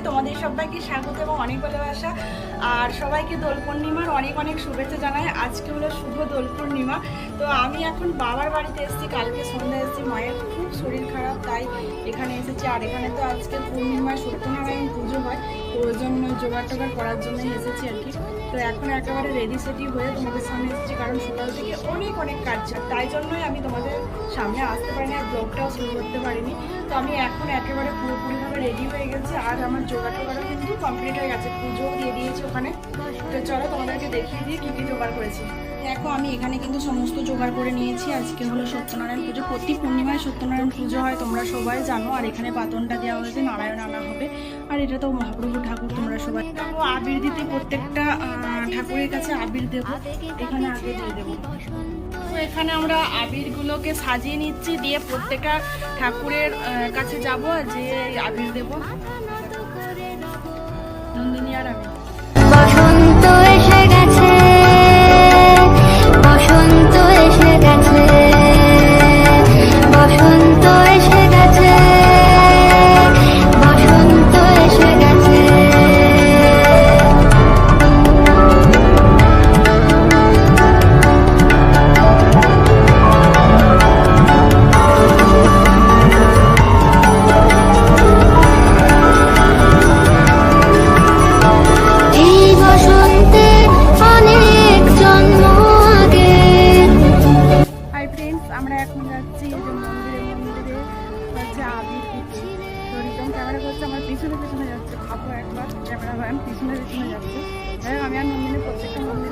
নতুন তোমাদের সবাইকে স্বাগত এবং অনেক ভালোবাসা। আর সবাইকে দোল পূর্ণিমার অনেক অনেক শুভেচ্ছা জানাই। আজকে হলো শুভ দোল পূর্ণিমা। তো আমি এখন বাবার বাড়িতে এসেছি। কালকে সন্ধ্যা এসেছি। মায়ের খুব শরীর খারাপ, তাই এখানে এসেছি। আর এখানে তো আজকে পূর্ণিমায় সত্যনারায়ণ পুজো হয়। তো ওই জন্য জোগাড় টোগাড় করার জন্যই এসেছি আর কি। তো এখন একেবারে রেডি সেডি হয়ে তোমাদের সামনে এসেছি। কারণ সকাল থেকে অনেক অনেক কাজ ছিল। তাই জন্যই আমি তোমাদের সামনে আসতে পারিনি আর ব্লগটাও শুরু করতে পারিনি। তো আমি এখন একেবারে পুরোপুরিভাবে রেডি হয়ে গেছি। আর আমার জোগাড় টোগাড়ও কিন্তু কমপ্লিট হয়ে গেছে। পুজোও দিয়ে দিয়েছি ওখানে। তো চলো তোমাদেরকে দেখিয়ে দিয়ে কী কী জোগাড় করেছি। দেখো, আমি এখানে কিন্তু সমস্ত জোগাড় করে নিয়েছি। আজকে হলো সত্যনারায়ণ পুজো। প্রতি পূর্ণিমায় সত্যনারায়ণ পুজো হয়, তোমরা সবাই জানো। আর এখানে পাতনটা দেওয়া হয়েছে, নারায়ণ আনা হবে। আর এটা তো মহাপ্রভু ঠাকুর, তোমরা সবাই দেখো আবির দিতে প্রত্যেকটা ঠাকুরের কাছে আবির দেবো। এখানে আগে দিয়ে দেবো। তো এখানে আমরা আবিরগুলোকে সাজিয়ে নিচ্ছি। দিয়ে প্রত্যেকটা ঠাকুরের কাছে যাব যে আবির দেবো। নন্দিনী আর আমি ভ্যান পিছনে পিছনে যাচ্ছে। আমি আর নন্দিনী প্রত্যেকটা মন্দির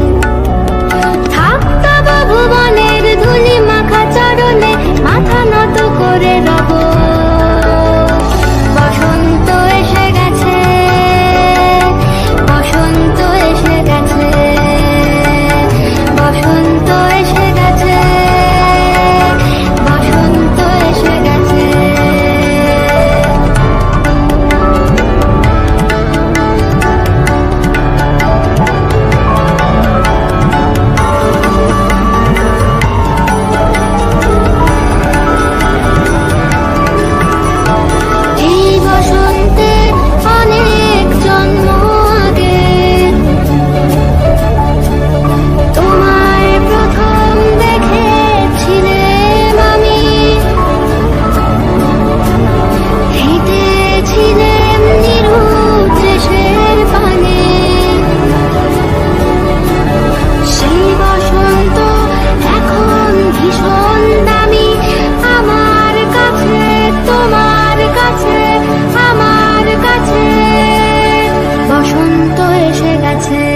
বসন্ত এসে গেছে